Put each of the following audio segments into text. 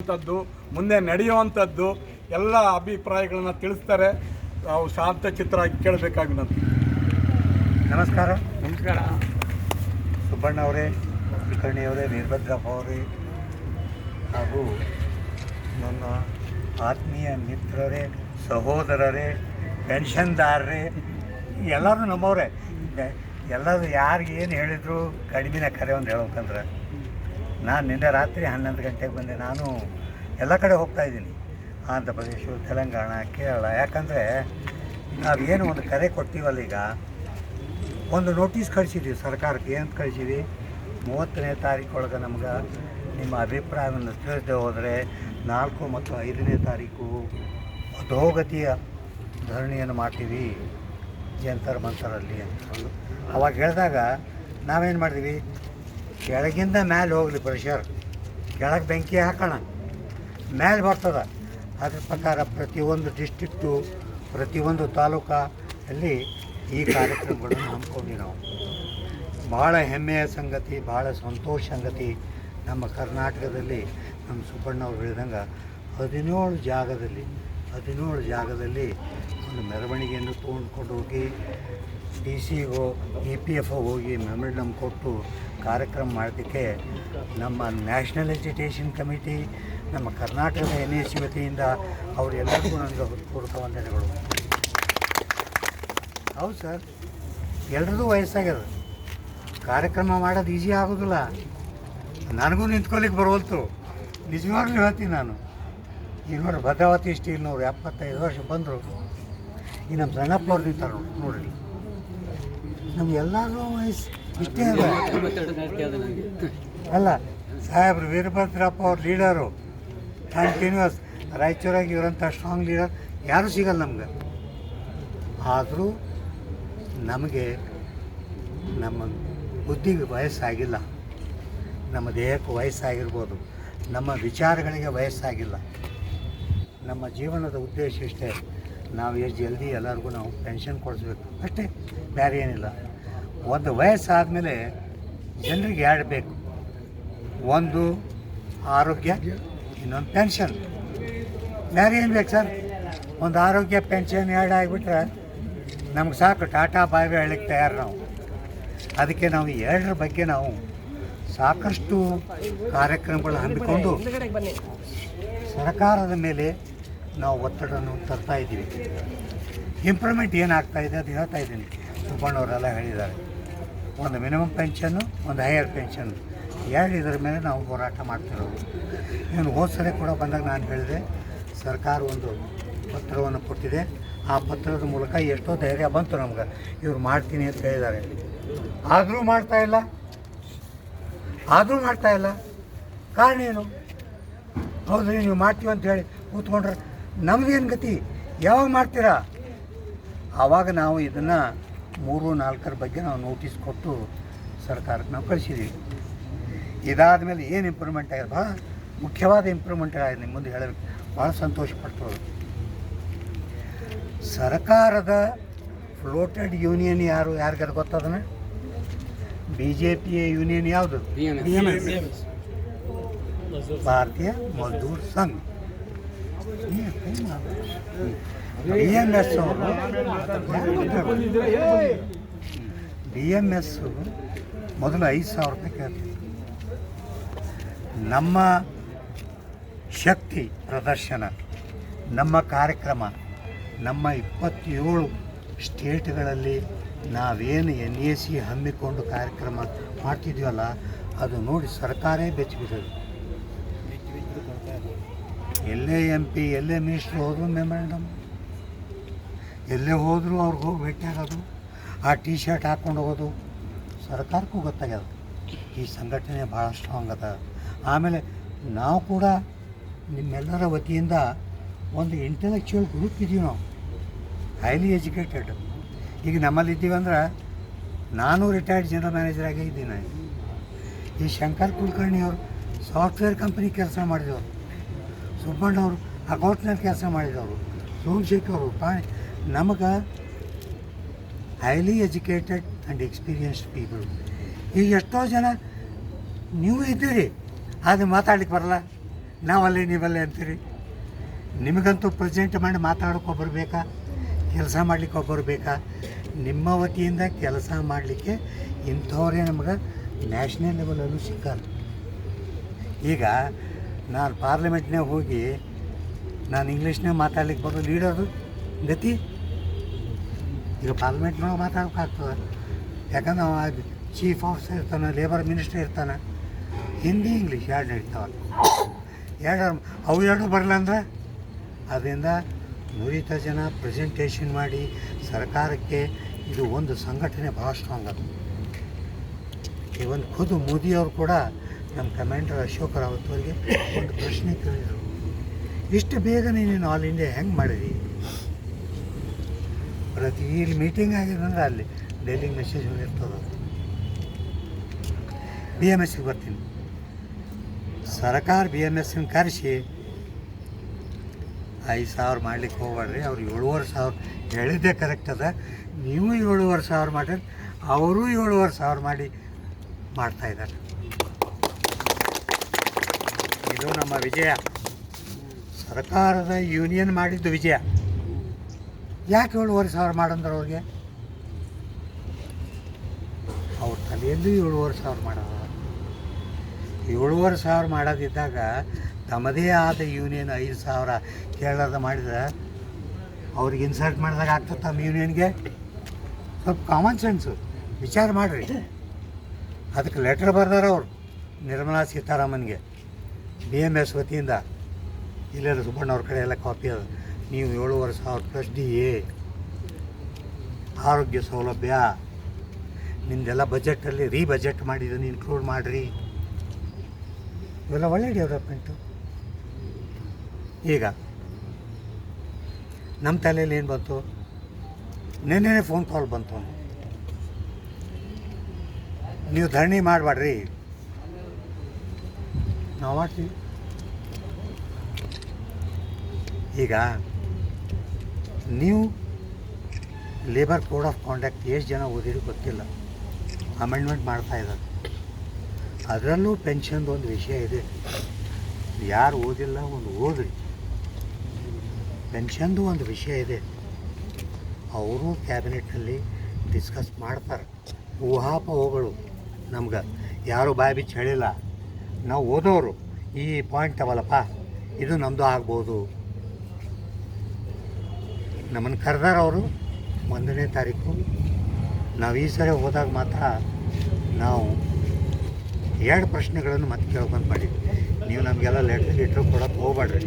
ಅಂಥದ್ದು ಮುಂದೆ ನಡೆಯುವಂಥದ್ದು ಎಲ್ಲ ಅಭಿಪ್ರಾಯಗಳನ್ನ ತಿಳಿಸ್ತಾರೆ. ನಾವು ಶಾಂತ ಚಿತ್ರ ಕೇಳಬೇಕಾಗಿ ನಾನು ನಮಸ್ಕಾರ. ನಮಸ್ಕಾರ. ಸುಬ್ಬಣ್ಣ ಅವರೇ ಕುಲಕರ್ಣಿ ಅವರೇ ವೀರಭದ್ರಪ್ಪ ಅವರೇ ಹಾಗೂ ನನ್ನ ಆತ್ಮೀಯ ಮಿತ್ರರೇ ಸಹೋದರರೇ ಪೆನ್ಷನ್ದಾರರೇ ಎಲ್ಲರೂ ನಮ್ಮವರೇ. ಎಲ್ಲರೂ ಯಾರಿಗೇನು ಏನು ಹೇಳಿದ್ರು ಕಡಿಮೆನ ಕರೆ ಒಂದು ಹೇಳ್ಬೇಕಂದ್ರೆ ನಾನು ನಿನ್ನೆ ರಾತ್ರಿ ಹನ್ನೊಂದು ಗಂಟೆಗೆ ಬಂದೆ. ನಾನು ಎಲ್ಲ ಕಡೆ ಹೋಗ್ತಾ ಇದ್ದೀನಿ. ಆಂಧ್ರ ಪ್ರದೇಶ, ತೆಲಂಗಾಣ, ಕೇರಳ. ಯಾಕಂದರೆ ನಾವೇನು ಒಂದು ಕರೆ ಕೊಡ್ತೀವಲ್ಲ ಈಗ? ಒಂದು ನೋಟಿಸ್ ಕಳಿಸಿದ್ದೀವಿ ಸರ್ಕಾರಕ್ಕೆ. ಏನು ಕಳಿಸಿದ್ವಿ? ಮೂವತ್ತನೇ ತಾರೀಕು ಒಳಗೆ ನಮ್ಗೆ ನಿಮ್ಮ ಅಭಿಪ್ರಾಯವನ್ನು ತಿಳಿಸದೆ ಹೋದರೆ ನಾಲ್ಕು ಮತ್ತು ಐದನೇ ತಾರೀಕು ಅಧೋಗತಿಯ ಧರಣಿಯನ್ನು ಮಾಡ್ತೀವಿ. ಜಂತರ್ ಮಂತರಲ್ಲಿ ಅಂತ ಅವಾಗ ಹೇಳಿದಾಗ ನಾವೇನು ಮಾಡಿದ್ವಿ ಕೆಳಗಿಂದ ಮ್ಯಾಲೆ ಹೋಗಲಿ ಪ್ರೆಷರ್ ಕೆಳಗೆ ಬೆಂಕಿ ಹಾಕೋಣ. ಮ್ಯಾಲೆ ಬರ್ತದ. ಅದ್ರ ಪ್ರಕಾರ ಪ್ರತಿಯೊಂದು ಡಿಸ್ಟಿಕ್ಟು ಪ್ರತಿಯೊಂದು ತಾಲೂಕಾ ಅಲ್ಲಿ ಈ ಕಾರ್ಯಕ್ರಮಗಳನ್ನು ಹಮ್ಮಿಕೊಂಡ್ವಿ ನಾವು. ಭಾಳ ಹೆಮ್ಮೆಯ ಸಂಗತಿ, ಭಾಳ ಸಂತೋಷ ಸಂಗತಿ ನಮ್ಮ ಕರ್ನಾಟಕದಲ್ಲಿ, ನಮ್ಮ ಸುಬ್ಬಣ್ಣವ್ರು ಹೇಳಿದಂಗೆ ಹದಿನೇಳು ಜಾಗದಲ್ಲಿ ಹದಿನೇಳು ಜಾಗದಲ್ಲಿ ಒಂದು ಮೆರವಣಿಗೆಯನ್ನು ತೊಗೊಂಡ್ಕೊಂಡು ಹೋಗಿ D C O E P F ಹೋಗಿ ಮೆಮೊರಂಡಮ್ ಕೊಟ್ಟು ಕಾರ್ಯಕ್ರಮ ಮಾಡೋದಕ್ಕೆ ನಮ್ಮ ನ್ಯಾಷನಲ್ ಎಜುಕೇಷನ್ ಕಮಿಟಿ, ನಮ್ಮ ಕರ್ನಾಟಕದ ಎನ್ ಎಸ್ ಸಿ ವತಿಯಿಂದ ಅವರೆಲ್ಲರಿಗೂ ನನಗೆ ಹೃತ್ಪೂರ್ವಕ ವಂದನೆಗಳು. ಹೌದು ಸರ್ ಎಲ್ರದ್ದು ವಯಸ್ಸಾಗ್ಯದ. ಕಾರ್ಯಕ್ರಮ ಮಾಡೋದು ಈಸಿ ಆಗೋದಿಲ್ಲ. ನನಗೂ ನಿಂತ್ಕೊಲಿಕ್ಕೆ ಬರೋಲ್ತು ನಿಜವಾಗ್ಲೂ ಹೇಳ್ತೀನಿ ನಾನು. ಇನ್ನೂರು ಭದ್ರಾವತಿ ಇನ್ನೂರು ಎಪ್ಪತ್ತೈದು ವರ್ಷ ಬಂದರು. ಈ ನಮ್ಮ ಸಣ್ಣಪ್ಪವ್ರು ನಿಂತಾರೆ ನೋಡಿ, ನೋಡ್ರಿ. ನಮ್ಗೆ ಎಲ್ಲರೂ ವಯಸ್ಸು ಇಷ್ಟೇ ಅದ. ಅಲ್ಲ, ಸಾಹೇಬ್ರು ವೀರಭದ್ರಪ್ಪ ಅವ್ರ ಲೀಡರು ಕಂಟಿನ್ಯೂಸ್ ರಾಯಚೂರಾಗಿ ಇವರಂಥ ಸ್ಟ್ರಾಂಗ್ ಲೀಡರ್ ಯಾರೂ ಸಿಗಲ್ಲ ನಮ್ಗೆ. ಆದರೂ ನಮಗೆ ನಮ್ಮ ಬುದ್ಧಿಗೆ ವಯಸ್ಸಾಗಿಲ್ಲ. ನಮ್ಮ ದೇಹಕ್ಕೆ ವಯಸ್ಸಾಗಿರ್ಬೋದು. ನಮ್ಮ ವಿಚಾರಗಳಿಗೆ ವಯಸ್ಸಾಗಿಲ್ಲ. ನಮ್ಮ ಜೀವನದ ಉದ್ದೇಶ ಇಷ್ಟೇ. ನಾವು ಎಷ್ಟು ಜಲ್ದಿ ಎಲ್ಲರಿಗೂ ನಾವು ಪೆನ್ಷನ್ ಕೊಡಿಸ್ಬೇಕು. ಅಷ್ಟೇ ಬೇರೆ ಏನಿಲ್ಲ. ಒಂದು ವಯಸ್ಸಾದಮೇಲೆ ಜನರಿಗೆ ಎರಡು ಬೇಕು. ಒಂದು ಆರೋಗ್ಯ ಇನ್ನೊಂದು ಪೆನ್ಷನ್ ಬೇರೆ ಏನು ಬೇಕು ಸರ್? ಒಂದು ಆರೋಗ್ಯ ಪೆನ್ಷನ್ ಎರಡು ಆಗಿಬಿಟ್ರೆ ನಮ್ಗೆ ಸಾಕು ಟಾಟಾ ಬಾಯ್ ಹೇಳಲಿಕ್ಕೆ ತಯಾರು ನಾವು. ಅದಕ್ಕೆ ನಾವು ಎರಡರ ಬಗ್ಗೆ ನಾವು ಸಾಕಷ್ಟು ಕಾರ್ಯಕ್ರಮಗಳು ಹಮ್ಮಿಕೊಂಡು ಸರ್ಕಾರದ ಮೇಲೆ ನಾವು ಒತ್ತಡವನ್ನು ತರ್ತಾ ಇದ್ದೀವಿ. ಇಂಪ್ರೂವ್ಮೆಂಟ್ ಏನಾಗ್ತಾ ಇದೆ ಅದು ಹೇಳ್ತಾ ಇದ್ದೀನಿ. ಸುಬ್ಬಣ್ಣವರೆಲ್ಲ ಹೇಳಿದ್ದಾರೆ. ಒಂದು ಮಿನಿಮಮ್ ಪೆನ್ಷನ್ನು ಒಂದು ಹೈಯರ್ ಪೆನ್ಷನ್ ಎರಡು ಇದರ ಮೇಲೆ ನಾವು ಹೋರಾಟ ಮಾಡ್ತಿರೋದು. ಇನ್ನು ಹೋದ ಕೂಡ ಬಂದಾಗ ನಾನು ಹೇಳಿದೆ, ಸರ್ಕಾರ ಒಂದು ಪತ್ರವನ್ನು ಕೊಟ್ಟಿದೆ. ಆ ಪತ್ರದ ಮೂಲಕ ಎಷ್ಟೋ ಧೈರ್ಯ ಬಂತು ನಮ್ಗೆ. ಇವ್ರು ಮಾಡ್ತೀನಿ ಅಂತ ಹೇಳಿದ್ದಾರೆ. ಆದರೂ ಮಾಡ್ತಾ ಇಲ್ಲ. ಆದರೂ ಮಾಡ್ತಾ ಇಲ್ಲ. ಕಾರಣ ಏನು? ಹೌದು, ನೀವು ಮಾಡ್ತೀವಿ ಅಂತ ಹೇಳಿ ಕೂತ್ಕೊಂಡ್ರೆ ನಮ್ದೇನು ಗತಿ? ಯಾವಾಗ ಮಾಡ್ತೀರಾ? ಆವಾಗ ನಾವು ಇದನ್ನು ಮೂರು ನಾಲ್ಕರ ಬಗ್ಗೆ ನಾವು ನೋಟಿಸ್ ಕೊಟ್ಟು ಸರ್ಕಾರಕ್ಕೆ ನಾವು ಕಳಿಸಿದ್ದೀವಿ ಇದಾದ ಮೇಲೆ ಏನು ಇಂಪ್ರೂವ್ಮೆಂಟ್ ಆಗಿದೆ ಭಾಳ ಮುಖ್ಯವಾದ ಇಂಪ್ರೂವ್ಮೆಂಟ್ ಆಗಿದೆ ನಿಮ್ಮ ಮುಂದೆ ಹೇಳಬೇಕು. ಭಾಳ ಸಂತೋಷ ಪಡ್ತದೆ ಸರ್ಕಾರದ ಫ್ಲೋಟೆಡ್ ಯೂನಿಯನ್ ಯಾರು ಯಾರಿಗಾರು ಗೊತ್ತದನ ಬಿ ಜೆ ಪಿಯ ಯೂನಿಯನ್ ಯಾವುದು. Bharatiya Mazdoor Sangh. B M S ಮೊದಲು ಐದು ಸಾವಿರ ರೂಪಾಯಿ ಕೇಳಿ ನಮ್ಮ ಶಕ್ತಿ ಪ್ರದರ್ಶನ, ನಮ್ಮ ಕಾರ್ಯಕ್ರಮ ನಮ್ಮ ಇಪ್ಪತ್ತೇಳು ಸ್ಟೇಟ್ಗಳಲ್ಲಿ ನಾವೇನು ಎನ್ ಎ ಸಿ ಹಮ್ಮಿಕೊಂಡು ಕಾರ್ಯಕ್ರಮ ಮಾಡ್ತಿದ್ದೀವಲ್ಲ ಅದು ನೋಡಿ ಸರ್ಕಾರೇ ಬೆಚ್ಚಿಬಿಟ್ಟದು ಎಲ್ಲೇ ಎಂ ಪಿ, ಎಲ್ಲೇ ಮಿನಿಸ್ಟ್ರು ಹೋದ್ರು ಮೆಮೊರಂಡಮ್ ಎಲ್ಲೇ ಹೋದರೂ ಅವ್ರಿಗೆ ಹೋಗಿ ಭೇಟಿಯಾಗೋದು. ಆ ಟಿ ಶರ್ಟ್ ಹಾಕ್ಕೊಂಡು ಹೋಗೋದು. ಸರ್ಕಾರಕ್ಕೂ ಗೊತ್ತಾಗ್ಯದ. ಈ ಸಂಘಟನೆ ಭಾಳ ಸ್ಟ್ರಾಂಗ್ ಅದ. ಆಮೇಲೆ ನಾವು ಕೂಡ ನಿಮ್ಮೆಲ್ಲರ ವತಿಯಿಂದ ಒಂದು ಇಂಟೆಲೆಕ್ಚುಯಲ್ ಗ್ರೂಪ್ ಇದ್ದೀವಿ ನಾವು. ಹೈಲಿ ಎಜುಕೇಟೆಡ್ ಈಗ ನಮ್ಮಲ್ಲಿ ಇದ್ದೀವಿ ಅಂದ್ರೆ ನಾನು ರಿಟೈರ್ಡ್ ಜನರಲ್ ಮ್ಯಾನೇಜರ್ ಆಗೇ ಇದ್ದೀನಿ. ಈ ಶಂಕರ್ ಕುಲಕರ್ಣಿ ಅವರು ಸಾಫ್ಟ್ವೇರ್ ಕಂಪ್ನಿ ಕೆಲಸ ಮಾಡಿದವರು. ಸುಬ್ಬಣ್ಣ ಅವರು ಅಕೌಂಟ್ನಲ್ಲಿ ಕೆಲಸ ಮಾಡಿದವರು, ಸೋಮಶೇಖರ್ ಅವರು ಪಾಣಿ ನಮಗೆ highly educated and experienced people ಈಗ ಎಷ್ಟೋ ಜನ ನೀವು ಇದ್ದೀರಿ ಅದು ಮಾತಾಡ್ಲಿಕ್ಕೆ ಬರಲ್ಲ. ನಾವಲ್ಲೇ, ನೀವಲ್ಲೇ ಅಂತೀರಿ. ನಿಮಗಂತೂ ಪ್ರೆಸೆಂಟ್ ಮಾಡಿ ಮಾತಾಡೋಕೆ ಒಬ್ಬರು ಬೇಕಾ? ಕೆಲಸ ಮಾಡಲಿಕ್ಕೆ ಒಬ್ಬರು ಬೇಕಾ? ನಿಮ್ಮ ವತಿಯಿಂದ ಕೆಲಸ ಮಾಡಲಿಕ್ಕೆ ಇಂಥವ್ರೇ ನಮ್ಗೆ ನ್ಯಾಷನಲ್ ಲೆವೆಲಲ್ಲೂ ಸಿಕ್ಕಲ್ಲ. ಈಗ ನಾನು ಪಾರ್ಲಿಮೆಂಟ್ನಾಗ ಹೋಗಿ ನಾನು ಇಂಗ್ಲೀಷ್ನಾಗ ಮಾತಾಡ್ಲಿಕ್ಕೆ ಬರೋದು ಲೀಡರು ಗತಿ? ಈಗ ಪಾರ್ಲಿಮೆಂಟ್ನೊಳಗೆ ಮಾತಾಡೋಕ್ಕಾಗ್ತದೆ ಯಾಕಂದ್ರೆ ಅವ ಚೀಫ್ ಆಫೀಸರ್ ಇರ್ತಾನೆ ಲೇಬರ್ ಮಿನಿಸ್ಟರ್ ಇರ್ತಾನೆ. ಹಿಂದಿ ಇಂಗ್ಲೀಷ್ ಎರಡು ಇರ್ತಾವಲ್ಲ ಎರಡು ಅವು ಎರಡು ಬರಲ್ಲ ಅಂದ್ರೆ ಅದರಿಂದ ನುರಿತ ಜನ ಪ್ರೆಸೆಂಟೇಷನ್ ಮಾಡಿ ಸರ್ಕಾರಕ್ಕೆ ಇದು ಒಂದು ಸಂಘಟನೆ ಭಾಳ ಸ್ಟ್ರಾಂಗ್ ಅದು. ಈ ಒಂದು ಖುದ್ದು ಮೋದಿಯವರು ಕೂಡ ನಮ್ಮ ಕಮ್ಯಾಂಡರ್ ಅಶೋಕ್ ರಾವತ್ ಅವರಿಗೆ ಒಂದು ಪ್ರಶ್ನೆ ಕೇಳಿದರು. ಇಷ್ಟು ಬೇಗ ನೀನು ಆಲ್ ಇಂಡಿಯಾ ಹೆಂಗೆ ಮಾಡಿದಿ? ಪ್ರತಿ ಇಲ್ಲಿ ಮೀಟಿಂಗ್ ಆಗಿದಂದ್ರೆ ಅಲ್ಲಿ ಡೈಲಿ ಮೆಸೇಜ್ ಇರ್ತದೆ ಬಿ ಎಂ ಎಸ್ಗೆ ಬರ್ತೀನಿ. ಸರ್ಕಾರ ಬಿ ಎಂ ಎಸ್ನ ಕರೆಸಿ, ಐದು ಸಾವಿರ ಮಾಡ್ಲಿಕ್ಕೆ ಹೋಗ್ಬೇಡ್ರಿ, ಅವ್ರು ಏಳುವರೆ ಸಾವಿರ, ಹೇಳಿದ್ದೆ ಕರೆಕ್ಟ್ ಅದ. ನೀವು ಏಳುವರೆ ಸಾವಿರ ಮಾಡಿರಿ ಅವರು ಏಳುವರೆ ಸಾವಿರ ಮಾಡಿ ಮಾಡ್ತಾ ಇದ್ದಾರೆ. ಇದು ನಮ್ಮ ವಿಜಯ. ಸರ್ಕಾರದ ಯೂನಿಯನ್ ಮಾಡಿದ್ದು ವಿಜಯ. ಯಾಕೆ ಏಳುವರೆ ಸಾವಿರ ಮಾಡಂದ್ರೆ ಅವ್ರಿಗೆ? ಅವ್ರ ತಲೆಯಲ್ಲೂ ಏಳುವರೆ ಸಾವಿರ ಮಾಡೋದು. ಏಳುವರೆ ಸಾವಿರ ಮಾಡೋದಿದ್ದಾಗ ತಮ್ಮದೇ ಆದ ಯೂನಿಯನ್ ಐದು ಸಾವಿರ ಕೇಳದ ಮಾಡಿದ್ರೆ ಅವ್ರಿಗೆ ಇನ್ಸಲ್ಟ್ ಮಾಡಿದಾಗ ಆಗ್ತದೆ ತಮ್ಮ ಯೂನಿಯನ್ಗೆ ಸ್ವಲ್ಪ ಕಾಮನ್ ಸೆನ್ಸು ವಿಚಾರ ಮಾಡಿರಿ. ಅದಕ್ಕೆ ಲೆಟ್ರ್ ಬರ್ದಾರ ಅವರು, ನಿರ್ಮಲಾ ಸೀತಾರಾಮನ್ಗೆ. ಬಿ ಎಂ ಎಸ್ ವತಿಯಿಂದ ಇಲ್ಲೆಲ್ಲ ಸುಬ್ಬಣ್ಣ ಅವ್ರ ಕಡೆ ಎಲ್ಲ ಕಾಪಿ ಅದು. ನೀವು ಏಳುವರೆ ಸಾವಿರ ಪ್ಲಸ್ ಡಿ ಎ ಆರೋಗ್ಯ ಸೌಲಭ್ಯ, ನಿಮ್ದೆಲ್ಲ ಬಜೆಟಲ್ಲಿ ರೀ ಬಜೆಟ್ ಮಾಡಿದ್ದೀನಿ ಇನ್ಕ್ಲೂಡ್ ಮಾಡಿರಿ. ಇವೆಲ್ಲ ಒಳ್ಳೆ ಡೆವಲಪ್ಮೆಂಟು ಈಗ ನಮ್ಮ ತಲೆಯಲ್ಲಿ ಏನು ಬಂತು? ನಿನ್ನೆ ಫೋನ್ ಕಾಲ್ ಬಂತು. ನೀವು ಧರಣಿ ಮಾಡಬೇಡ್ರಿ ನಾವು ಮಾಡ್ತೀವಿ ಈಗ ನೀವು ಲೇಬರ್ ಕೋಡ್ ಆಫ್ ಕಾಂಡಕ್ಟ್ ಎಷ್ಟು ಜನ ಓದಿರಿ ಗೊತ್ತಿಲ್ಲ. ಅಮೆಂಡ್ಮೆಂಟ್ ಮಾಡ್ತಾ ಇದ್ದಾರೆ. ಅದರಲ್ಲೂ ಪೆನ್ಷನ್ದು ಒಂದು ವಿಷಯ ಇದೆ. ಯಾರು ಓದಿಲ್ಲ ಒಂದು ಓದ್ರಿ. ಪೆನ್ಷನ್ದು ಒಂದು ವಿಷಯ ಇದೆ. ಅವರು ಕ್ಯಾಬಿನೆಟ್ನಲ್ಲಿ ಡಿಸ್ಕಸ್ ಮಾಡ್ತಾರೆ. ಊಹಾಪೋಹಗಳು. ನಮ್ಗೆ ಯಾರು ಬಾಯಿ ಬಿಚ್ಚಿ ಹೇಳಿಲ್ಲ. ನಾವು ಓದೋರು ಈ ಪಾಯಿಂಟ್ ಅವಲ್ಲಪ್ಪ ಇದು ನಮ್ಮದು ಆಗ್ಬೋದು. ನಮ್ಮನ್ನು ಕರೆದಾರ ಅವರು ಒಂದನೇ ತಾರೀಕು. ನಾವು ಈ ಸರಿ ಹೋದಾಗ ಮಾತ್ರ ನಾವು ಎರಡು ಪ್ರಶ್ನೆಗಳನ್ನು ಮತ್ತೆ ಕೇಳ್ಕೊಂಡು ಮಾಡಿ ನೀವು ನಮಗೆಲ್ಲ ಲೆಟ್ರ್ ಗಿಟ್ರ್ ಕೊಡೋಕೆ ಹೋಗ್ಬೇಡ್ರಿ.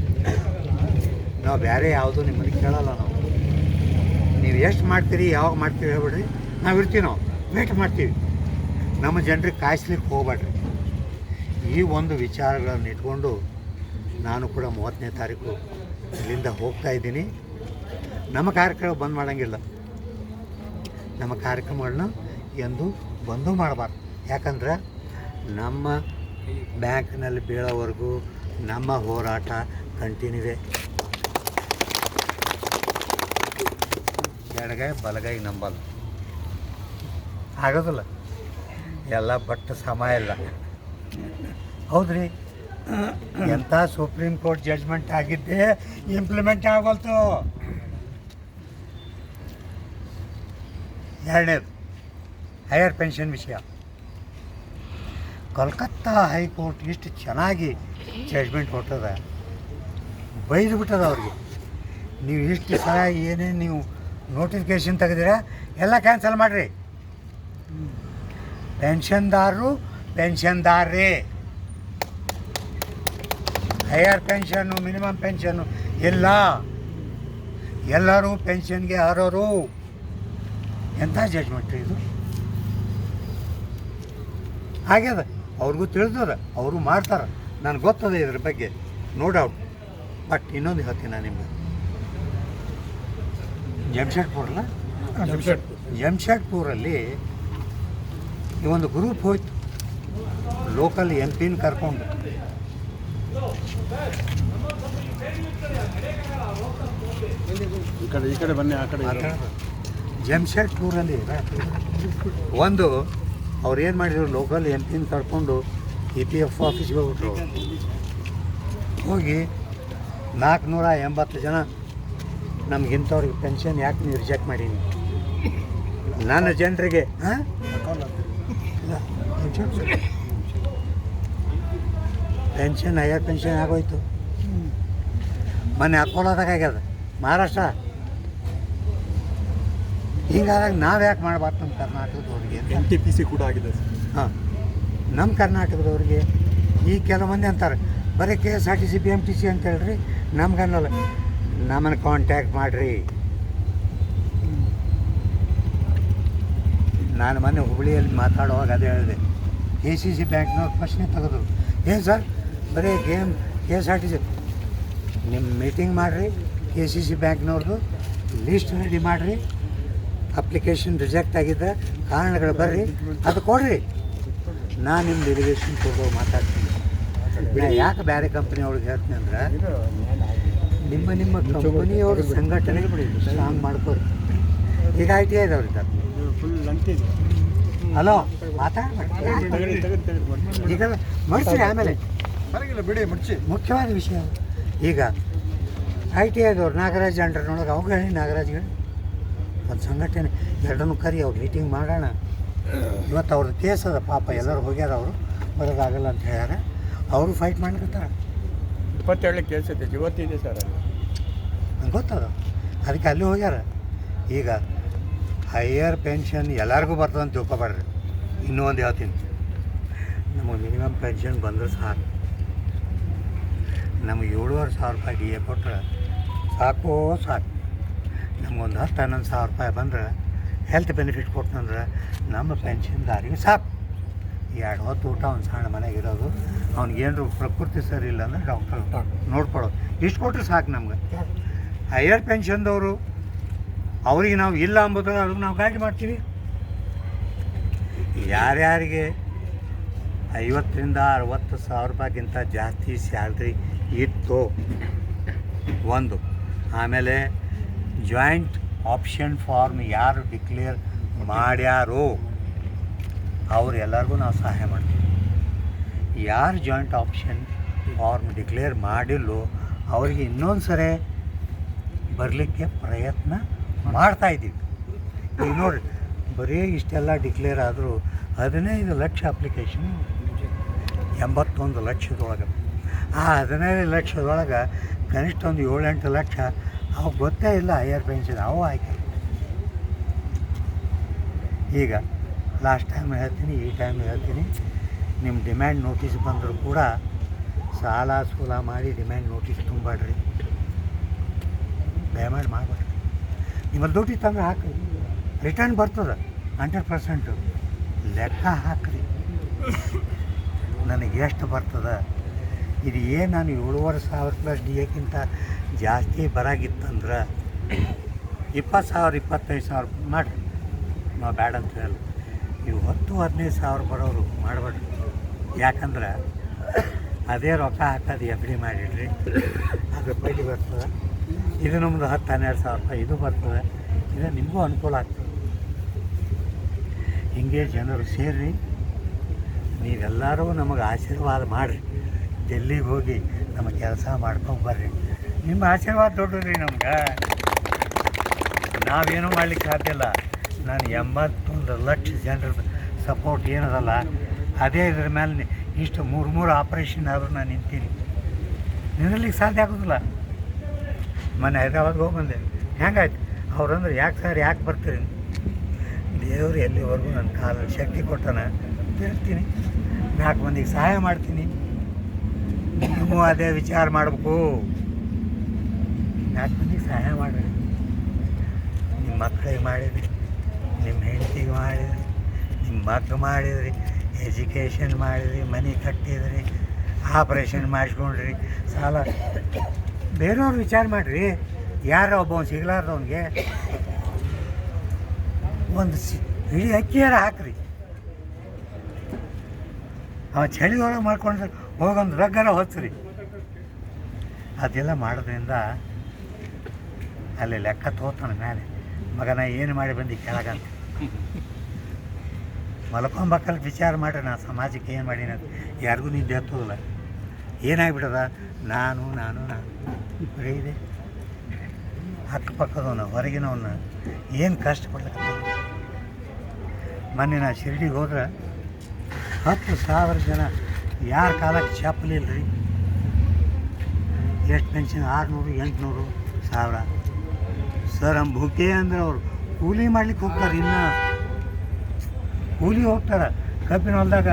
ನಾವು ಬೇರೆ ಯಾವುದು ನಿಮ್ಮನ್ನು ಕೇಳಲ್ಲ ನಾವು. ನೀವು ಎಷ್ಟು ಮಾಡ್ತೀರಿ, ಯಾವಾಗ ಮಾಡ್ತೀವಿ ಹೇಳ್ಬಿಡ್ರಿ. ನಾವು ಇರ್ತೀವಿ ನಾವು. ವೇಟ್ ಮಾಡ್ತೀವಿ. ನಮ್ಮ ಜನರಿಗೆ ಕಾಯಿಸ್ಲಿಕ್ಕೆ ಹೋಗ್ಬೇಡ್ರಿ. ಈ ಒಂದು ವಿಚಾರಗಳನ್ನು ಇಟ್ಕೊಂಡು ನಾನು ಕೂಡ ಮೂವತ್ತನೇ ತಾರೀಕು ಇಲ್ಲಿಂದ ಹೋಗ್ತಾ ಇದ್ದೀನಿ. ನಮ್ಮ ಕಾರ್ಯಕ್ರಮ ಬಂದ್ ಮಾಡೋಂಗಿಲ್ಲ. ನಮ್ಮ ಕಾರ್ಯಕ್ರಮಗಳನ್ನ ಎಂದು ಬಂದು ಮಾಡಬಾರ್ದು. ಯಾಕಂದ್ರೆ ನಮ್ಮ ಬ್ಯಾಂಕ್ನಲ್ಲಿ ಬೀಳೋವರೆಗೂ ನಮ್ಮ ಹೋರಾಟ ಕಂಟಿನ್ಯೂ ಇದೆ ಎಡಗೈ, ಬಲಗೈ ನಂಬಲ್ಲ. ಆಗೋದಿಲ್ಲ. ಎಲ್ಲ ಬಟ್ ಸಮಯ ಇಲ್ಲ. ಹೌದ್ರಿ? ಎಂಥ ಸುಪ್ರೀಂ ಕೋರ್ಟ್ ಜಡ್ಜ್ಮೆಂಟ್ ಆಗಿದ್ದೆ ಇಂಪ್ಲಿಮೆಂಟ್ ಆಗೋಲ್ತು ಎರಡನೇದು ಹೈಯರ್ ಪೆನ್ಷನ್ ವಿಷಯ. ಕಲ್ಕತ್ತಾ ಹೈಕೋರ್ಟ್ ಇಷ್ಟು ಚೆನ್ನಾಗಿ ಜಡ್ಜ್ಮೆಂಟ್ ಕೊಟ್ಟದ. ಬೈದು ಬಿಟ್ಟದ ಅವ್ರಿಗೆ. ನೀವು ಇಷ್ಟು ಸಲ ಏನೇನು ನೀವು ನೋಟಿಫಿಕೇಶನ್ ತೆಗೆದಿರ ಎಲ್ಲ ಕ್ಯಾನ್ಸಲ್ ಮಾಡಿರಿ. ಪೆನ್ಷನ್ದಾರರು ಪೆನ್ಷನ್ದಾರರೇ. ಹೈಯರ್ ಪೆನ್ಷನ್ನು ಮಿನಿಮಮ್ ಪೆನ್ಷನ್ನು ಇಲ್ಲ. ಎಲ್ಲರೂ ಪೆನ್ಷನ್ಗೆ ಅರ್ಹರು. ಎಂಥ ಜಡ್ಜ್ಮೆಂಟ್ ಇದು? ಆಗ್ಯದ ಅವ್ರಿಗೂ ತಿಳಿದದ ಅವರು ಮಾಡ್ತಾರೆ. ನನಗೆ ಗೊತ್ತದೆ ಇದ್ರ ಬಗ್ಗೆ ನೋ ಡೌಟ್ ಬಟ್ ಇನ್ನೊಂದು ಹೇಳ್ತೀನಿ ನಾನು ನಿಮಗೆ. ಜಮ್ಶೆಡ್ಪುರಲ್ಲ? ಜಮ್ಶೆಡ್ಪುರಲ್ಲಿ ಈ ಒಂದು ಗ್ರೂಪ್ ಹೋಯ್ತು. ಲೋಕಲ್ ಎಂ ಪಿನ ಕರ್ಕೊಂಡು. ಈ ಕಡೆ ಈ ಕಡೆ ಬನ್ನಿ ಆ ಕಡೆ. ಜಮ್ಶೆಡ್ಪುರಲ್ಲಿ ಒಂದು ಅವ್ರು ಏನು ಮಾಡಿದ್ರು ಲೋಕಲ್ ಎಂ ಪಿನ ಕರ್ಕೊಂಡು ಇ ಪಿ ಎಫ್ ಆಫೀಸ್ಗೆ ಹೋಗ್ಬಿಟ್ರು. ಹೋಗಿ ನಾಲ್ಕುನೂರ ಎಂಬತ್ತು ಜನ ನಮಗಿಂಥವ್ರಿಗೆ ಪೆನ್ಷನ್ ಯಾಕೆ ನೀವು ರಿಜೆಕ್ಟ್ ಮಾಡೀನಿ ನನ್ನ ಜನರಿಗೆ ಹಾಂ? ಪೆನ್ಷನ್ ಹೈಯರ್ ಪೆನ್ಷನ್ ಆಗೋಯ್ತು. ಮೊನ್ನೆ ಆಗ್ಯದ. ಮಹಾರಾಷ್ಟ್ರ? ಹಿಂಗಾದಾಗ ನಾವು ಯಾಕೆ ಮಾಡಬಾರ್ದು ನಮ್ಮ ಕರ್ನಾಟಕದವ್ರಿಗೆ ಎನ್ ಟಿ ಪಿ ಸಿ ಕೂಡ ಆಗಿದೆ ಹಾಂ. ನಮ್ಮ ಕರ್ನಾಟಕದವ್ರಿಗೆ ಈ ಕೆಲವು ಮಂದಿ ಅಂತಾರೆ ಬರೀ K S R T C B M T C ಅಂತ ಹೇಳ್ರಿ ನಮ್ಗೆ ಅನ್ನೋಲ್ಲ. ನಮ್ಮನ್ನು ಕಾಂಟ್ಯಾಕ್ಟ್ ಮಾಡಿರಿ. ನಾನು ಮೊನ್ನೆ ಹುಬ್ಳಿಯಲ್ಲಿ ಮಾತಾಡುವಾಗ ಅದೇ ಹೇಳಿದೆ. ಎ ಸಿ ಸಿ ಬ್ಯಾಂಕ್ನವ್ರು ಪ್ರಶ್ನೆ ತೆಗೆದ್ರು ಏನು ಸರ್ ಬರೀ game K S R T C ನಿಮ್ಮ ಮೀಟಿಂಗ್ ಮಾಡಿರಿ ಕೆ ಸಿ ಸಿ ಬ್ಯಾಂಕ್ನವ್ರದ್ದು ಲೀಸ್ಟ್ ರೆಡಿ ಮಾಡಿರಿ ಅಪ್ಲಿಕೇಶನ್ ರಿಜೆಕ್ಟ್ ಆಗಿದ್ದ ಕಾರಣಗಳು ಬರ್ರಿ ಅದು ಕೊಡ್ರಿ. ನಾನು ನಿಮ್ಮ ಡೆಲಿಗೇಷನ್ ಕೊಡೋ ಮಾತಾಡ್ತೀನಿ. ಯಾಕೆ ಬೇರೆ ಕಂಪ್ನಿ ಅವ್ರಿಗೆ ಹೇಳ್ತೀನಿ ಅಂದ್ರೆ ನಿಮ್ಮ ನಿಮ್ಮ ಕಂಪನಿಯವ್ರ ಸಂಘಟನೆ ಸ್ಟ್ರಾಂಗ್ ಮಾಡ್ಕೋರಿ. ಈಗ ಐ ಟಿ ಐದವ್ರಿಗೆ ಹಲೋ ಮಾತಾಡ್ಬೇಡಿ. ಈಗ ಮಾಡ್ತೀರಿ ಆಮೇಲೆ ಪರವಾಗಿಲ್ಲ ಬಿಡಿ ಮುಡ್ಸಿ ಮುಖ್ಯವಾದ ವಿಷಯ. ಈಗ ಐ ಟಿ ಆದವ್ರು ನಾಗರಾಜ್ ಅಂಡ್ರನೊಳಗೆ ಅವಾಗ ಹೇಳಿ ನಾಗರಾಜ್ಗಳು ಒಂದು ಸಂಘಟನೆ. ಎರಡನ್ನೂ ಕರಿ ಅವ್ರು ಮೀಟಿಂಗ್ ಮಾಡೋಣ. ಇವತ್ತು ಅವ್ರದ್ದು ಕೇಸ್ ಅದ ಪಾಪ ಎಲ್ಲರೂ ಹೋಗ್ಯಾರ ಅವರು ಬರೋದಾಗಲ್ಲ ಅಂತ ಹೇಳ್ಯಾರ. ಅವರು ಫೈಟ್ ಮಾಡ್ಕೊತಾರೆ ಇಪ್ಪತ್ತೇಳು ಕೇಸ್ ಐತೆ ಇವತ್ತಿದೆ ಸರ್ ನಂಗೆ ಗೊತ್ತದ. ಅದಕ್ಕೆ ಅಲ್ಲಿ ಹೋಗ್ಯಾರ. ಈಗ ಹೈಯರ್ ಪೆನ್ಷನ್ ಎಲ್ಲರಿಗೂ ಬರ್ತದಂತ ಅಂತ ತಿಳ್ಕೊಬೇಡ್ರಿ. ಇನ್ನೂ ಒಂದು ಹೇಳ್ತೀನಿ ನಮಗೆ ಮಿನಿಮಮ್ ಪೆನ್ಷನ್ ಬಂದರೆ ಸಾಕು. ನಮಗೆ ಏಳುವರೆ ಸಾವಿರ ರೂಪಾಯಿ ಡಿ ಎ ಕೊಟ್ಟರೆ ಸಾಕೋ. ಸಾಕು ನಮಗೊಂದು ಹತ್ತು ಹನ್ನೊಂದು ಸಾವಿರ ರೂಪಾಯಿ ಬಂದ್ರೆ ಹೆಲ್ತ್ ಬೆನಿಫಿಟ್ ಕೊಟ್ಟನಂದ್ರೆ ನಮ್ಮ ಪೆನ್ಷನ್ದಾರಿಗೆ ಸಾಕು. ಎರಡು ಹೊತ್ತು ಊಟ ಒಂದು ಸಣ್ಣ ಮನೆಗೆ ಇರೋದು ಅವ್ನಿಗೇನು ಪ್ರಕೃತಿ ಸರಿ ಇಲ್ಲ ಅಂದರೆ ಡಾಕ್ಟರ್ ನೋಡ್ಕೊಳ್ಳೋದು ಇಷ್ಟು ಕೊಟ್ಟರೆ ಸಾಕು ನಮ್ಗೆ. ಹೈಯರ್ ಪೆನ್ಷನ್ದವರು ಅವ್ರಿಗೆ ನಾವು ಇಲ್ಲ ಅಂಬೋದು ಅದಕ್ಕೆ ನಾವು ಗಾಡಿ ಮಾಡ್ತೀವಿ. ಯಾರ್ಯಾರಿಗೆ ಐವತ್ತರಿಂದ ಅರವತ್ತು ಸಾವಿರ ರೂಪಾಯಿಗಿಂತ ಜಾಸ್ತಿ ಸ್ಯಾಲ್ರಿ ಇತ್ತು? ಒಂದು. ಆಮೇಲೆ ಜಾಯಿಂಟ್ ಆಪ್ಷನ್ ಫಾರ್ಮ್ ಯಾರು ಡಿಕ್ಲೇರ್ ಮಾಡ್ಯಾರೋ, ಅವರೆಲ್ಲರಿಗೂ ನಾವು ಸಹಾಯ ಮಾಡ್ತೀವಿ. ಯಾರು ಜಾಯಿಂಟ್ ಆಪ್ಷನ್ ಫಾರ್ಮ್ ಡಿಕ್ಲೇರ್ ಮಾಡಿಲ್ಲೋ, ಅವರಿಗೆ ಇನ್ನೊಂದು ಸರಿ ಬರಲಿಕ್ಕೆ ಪ್ರಯತ್ನ ಮಾಡ್ತಾಯಿದ್ದೀವಿ ಈಗ ನೋಡಿರಿ ಬರೀ ಇಷ್ಟೆಲ್ಲ ಡಿಕ್ಲೇರ್ ಆದರೂ ಹದಿನೈದು ಲಕ್ಷ ಅಪ್ಲಿಕೇಶನ್ ಎಂಬತ್ತೊಂದು ಲಕ್ಷದೊಳಗೆ. ಆ ಹದಿನೈದು ಲಕ್ಷದೊಳಗೆ ಕನಿಷ್ಠ ಒಂದು ಏಳೆಂಟು ಲಕ್ಷ ಅವು ಗೊತ್ತೇ ಇಲ್ಲ ಹೈಯರ್ ಪೆನ್ಷನ್ ಅವು ಆಯ್ಕೆ. ಈಗ ಲಾಸ್ಟ್ ಟೈಮ್ ಹೇಳ್ತೀನಿ, ಈ ಟೈಮ್ ಹೇಳ್ತೀನಿ. ನಿಮ್ಮ ಡಿಮ್ಯಾಂಡ್ ನೋಟಿಸ್ ಬಂದರೂ ಕೂಡ ಸಾಲ ಸೂಲ ಮಾಡಿ ಡಿಮ್ಯಾಂಡ್ ನೋಟಿಸ್ ತುಂಬಾಡ್ರಿ ದಯಮಾಡಿ ಮಾಡಬೇಡ್ರಿ. ನಿಮ್ಮಲ್ಲಿ ದುಡ್ಡು ತಂದ್ರೆ ಹಾಕ್ರಿ. ರಿಟರ್ನ್ ಬರ್ತದೆ ಹಂಡ್ರೆಡ್ ಪರ್ಸೆಂಟು ಲೆಕ್ಕ ಹಾಕ್ರಿ. ನನಗೆ ಎಷ್ಟು ಬರ್ತದೆ? ಇದು ಏನು ನಾನು ಏಳುವರೆ ಸಾವಿರ ಪ್ಲಸ್ ಡಿ ಎಕ್ಕಿಂತ ಜಾಸ್ತಿ ಬರಾಗಿತ್ತಂದ್ರೆ ಇಪ್ಪತ್ತು ಸಾವಿರ, ಇಪ್ಪತ್ತೈದು ಸಾವಿರ ಮಾಡಿರಿ. ನಾವು ಬ್ಯಾಡ ಅಂತ ಹೇಳಿ ನೀವು ಹತ್ತು, ಹದಿನೈದು ಸಾವಿರ ಬರೋರು ಮಾಡಬೇಡ್ರಿ. ಯಾಕಂದ್ರೆ ಅದೇ ರೊಕ್ಕ ಹಾಕೋದು ಎಫ್ ಡಿ ಮಾಡಿಡ್ರಿ, ಅದು ಪೈಲಿ ಬರ್ತದೆ. ಇದು ನಮ್ಮದು ಹತ್ತು, ಹನ್ನೆರಡು ಸಾವಿರ ರೂಪಾಯಿ, ಇದು ಬರ್ತದೆ. ಇದು ನಿಮಗೂ ಅನುಕೂಲ ಆಗ್ತದೆ. ಹಿಂಗೆ ಜನರು ಸೇರಿ ನೀವೆಲ್ಲರೂ ನಮಗೆ ಆಶೀರ್ವಾದ ಮಾಡಿರಿ. ಡೆಲ್ಲಿಗೆ ಹೋಗಿ ನಮ್ಮ ಕೆಲಸ ಮಾಡ್ಕೊಂಡು ಬರ್ರಿ. ನಿಮ್ಮ ಆಶೀರ್ವಾದ ದೊಡ್ಡದ್ರಿ ನಮ್ಗೆ. ನಾವೇನು ಮಾಡ್ಲಿಕ್ಕೆ ಸಾಧ್ಯ ಇಲ್ಲ. ನಾನು ಎಂಬತ್ತೊಂದು ಲಕ್ಷ ಜನರ ಸಪೋರ್ಟ್ ಏನದಲ್ಲ, ಅದೇ ಇದ್ರ ಮೇಲೆ ಇಷ್ಟು ಮೂರು ಮೂರು ಆಪ್ರೇಷನ್ ಆದರೂ ನಾನು ನಿಂತೀನಿ. ನಿಲ್ಲಲಿಕ್ಕೆ ಸಾಧ್ಯ ಆಗೋದಿಲ್ಲ. ಮೊನ್ನೆ ಹೈದ್ರಾಬಾದ್ಗೆ ಹೋಗಿ ಬಂದೆ. ಹೆಂಗಾಯ್ತು? ಅವ್ರಂದ್ರೆ, ಯಾಕೆ ಸರ್, ಯಾಕೆ ಬರ್ತೀರಿ ದೇವರು ಎಲ್ಲಿವರೆಗೂ ನನ್ನ ಕಾಲಲ್ಲಿ ಶಕ್ತಿ ಕೊಟ್ಟನ ಹೇಳ್ತೀನಿ. ನಾಲ್ಕು ಮಂದಿಗೆ ಸಹಾಯ ಮಾಡ್ತೀನಿ. ನೀವು ಅದೇ ವಿಚಾರ ಮಾಡಬೇಕು. ನಾಲ್ಕು ಮಂದಿಗೆ ಸಹಾಯ ಮಾಡಿರಿ. ನಿಮ್ಮ ಮಕ್ಕಳಿಗೆ ಮಾಡಿದ್ರಿ, ನಿಮ್ಮ ಹೆಂಡತಿಗೆ ಮಾಡಿದ್ರಿ, ನಿಮ್ಮ ಮಗ ಮಾಡಿದ್ರಿ, ಎಜುಕೇಷನ್ ಮಾಡಿದ್ರಿ, ಮನೆ ಕಟ್ಟಿದ್ರಿ, ಆಪ್ರೇಷನ್ ಮಾಡಿಸ್ಕೊಂಡ್ರಿ, ಸಾಲ. ಬೇರೆಯವ್ರು ವಿಚಾರ ಮಾಡಿರಿ. ಯಾರೋ ಒಬ್ಬ ಸಿಗ್ಲಾರ್ದವನಿಗೆ ಒಂದು ಸಿ, ಇಡೀ ಅಕ್ಕಿಯಾರ ಹಾಕ್ರಿ. ಅವ ಚಳಿಯೊಳಗೆ ಮಾಡ್ಕೊಂಡ್ರೆ ಹೋಗೊಂದು ರಗ್ಗರ ಹೊತ್ಸ್ರಿ ಅದೆಲ್ಲ ಮಾಡೋದ್ರಿಂದ ಅಲ್ಲಿ ಲೆಕ್ಕ ತೋತಾನೆ ಮೇಲೆ ಮಗನ ಏನು ಮಾಡಿ ಬಂದು ಕೆಳಗಂತ ಮಲ್ಕೊಂಬಕ್ಕಲ್ಲಿ ವಿಚಾರ ಮಾಡ್ರಿ, ನಾ ಸಮಾಜಕ್ಕೆ ಏನು ಮಾಡೀನಿ ಅಂತ. ಯಾರಿಗೂ ನಿದ್ದೆ ಹತ್ತೋದಿಲ್ಲ. ಏನಾಗ್ಬಿಟ್ಟದ? ನಾನು ನಾನು ನಾನು. ಇದೆ. ಅಕ್ಕಪಕ್ಕದವನ ಹೊರಗಿನವನ್ನ ಏನು ಕಷ್ಟಪಡ್ಲಕ್ಕ ಮೊನ್ನೆ ನಾ ಶಿರ್ಡಿಗೆ ಹೋದ್ರೆ ಹತ್ತು ಸಾವಿರ ಜನ, ಯಾರ ಕಾಲಕ್ಕೆ ಚಪ್ಪಲಿ ರೀ ಎಷ್ಟು ಪೆನ್ಷನ್ ಆರುನೂರು, ಎಂಟುನೂರು ಸಾವಿರ. ಸರ್ ನಮ್ಮ ಭೂಕೆ ಅಂದ್ರೆ ಅವರು ಕೂಲಿ ಮಾಡ್ಲಿಕ್ಕೆ ಹೋಗ್ತಾರೆ ಇನ್ನು. ಕೂಲಿ ಹೋಗ್ತಾರೆ. ಕಬ್ಬಿನ ಹೊಲ್ದಾಗ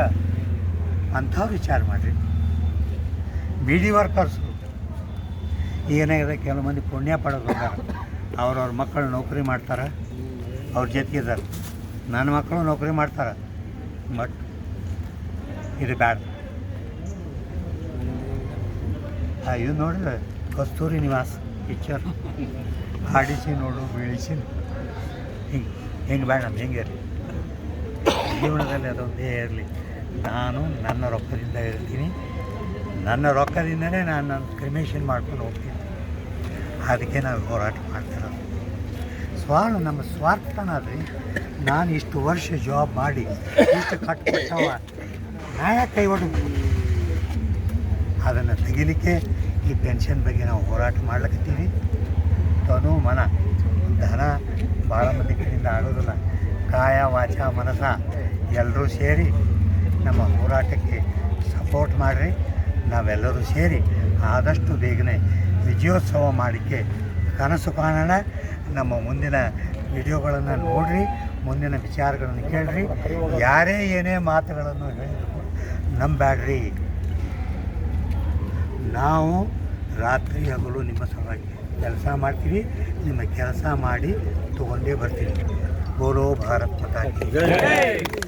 ಅಂಥವ್ರು ವಿಚಾರ ಮಾಡಿರಿ. ಬೀಡಿ ವರ್ಕರ್ಸು. ಏನಾಗಿದೆ ಕೆಲವು ಮಂದಿ ಪುಣ್ಯ ಪಡೋದು ಅವ್ರವ್ರ ಮಕ್ಕಳು ನೌಕರಿ ಮಾಡ್ತಾರೆ, ಅವ್ರ ಜೊತೆಗಿದ್ದಾರೆ ನನ್ನ ಮಕ್ಕಳು ನೌಕರಿ ಮಾಡ್ತಾರೆ, ಬಟ್ ಇದು ಬ್ಯಾಡ. ಇದು ನೋಡಿದ್ರೆ ಕಸ್ತೂರಿ ನಿವಾಸ್ ಪಿಕ್ಚರ್. ಹಾಡಿಸಿ ನೋಡು, ಬೀಳಿಸಿ ಹಿಂಗೆ ಹಿಂಗೆ ಬೇಡ ಹೆಂಗೆ ಇರಲಿ. ಜೀವನದಲ್ಲಿ ಅದೊಂದೇ ಇರಲಿ. ನಾನು ನನ್ನ ರೊಕ್ಕದಿಂದ ಇರ್ತೀನಿ. ನನ್ನ ರೊಕ್ಕದಿಂದನೇ ನಾನು ನನ್ನ ಕ್ರಿಮೇಷನ್ ಮಾಡ್ಕೊಂಡು ಹೋಗ್ತೀನಿ. ಅದಕ್ಕೆ ನಾವು ಹೋರಾಟ ಮಾಡ್ತಿರೋದು ಸ್ವಾರ್ ನಮ್ಮ ಸ್ವಾರ್ಥನಾದ್ರಿ ನಾನು ಇಷ್ಟು ವರ್ಷ ಜಾಬ್ ಮಾಡಿ, ಇಷ್ಟು ಕಟ್ಕೊಟ್ಟವ ನಾ ಯಾಕೆ ಕೈ ಹೊಡೆದು ಅದನ್ನು ತೆಗಿಲಿಕ್ಕೆ ಈ ಪೆನ್ಷನ್ ಬಗ್ಗೆ ನಾವು ಹೋರಾಟ ಮಾಡ್ಲಕತ್ತೀವಿ. ತನು ಮನ, ಧನ ಭಾಳ ಮಂದಿ ಕಡೆಯಿಂದ ಆಗೋದಿಲ್ಲ. ಕಾಯ, ವಾಚ ಮನಸ ಎಲ್ಲರೂ ಸೇರಿ ನಮ್ಮ ಹೋರಾಟಕ್ಕೆ ಸಪೋರ್ಟ್ ಮಾಡಿರಿ. ನಾವೆಲ್ಲರೂ ಸೇರಿ ಆದಷ್ಟು ಬೇಗನೆ ವಿಜಯೋತ್ಸವ ಮಾಡಲಿಕ್ಕೆ ಕನಸು ಕಾಣೋಣ. ನಮ್ಮ ಮುಂದಿನ ವಿಡಿಯೋಗಳನ್ನು ನೋಡಿರಿ. ಮುಂದಿನ ವಿಚಾರಗಳನ್ನು ಕೇಳಿರಿ. ಯಾರೇ ಏನೇ ಮಾತುಗಳನ್ನು ಹೇಳಿದ್ರು ನಂಬ್ಯಾಡ್ರಿ. ನಾವು ರಾತ್ರಿ ಹಗಲು ನಿಮ್ಮ ಸಲುವಾಗಿ ಕೆಲಸ ಮಾಡ್ತೀವಿ. ನಿಮ್ಮ ಕೆಲಸ ಮಾಡಿ ತಗೊಂಡೇ ಬರ್ತೀವಿ. ಬೋಲೋ ಭಾರತ್ ಮಾತಾ ಕಿ.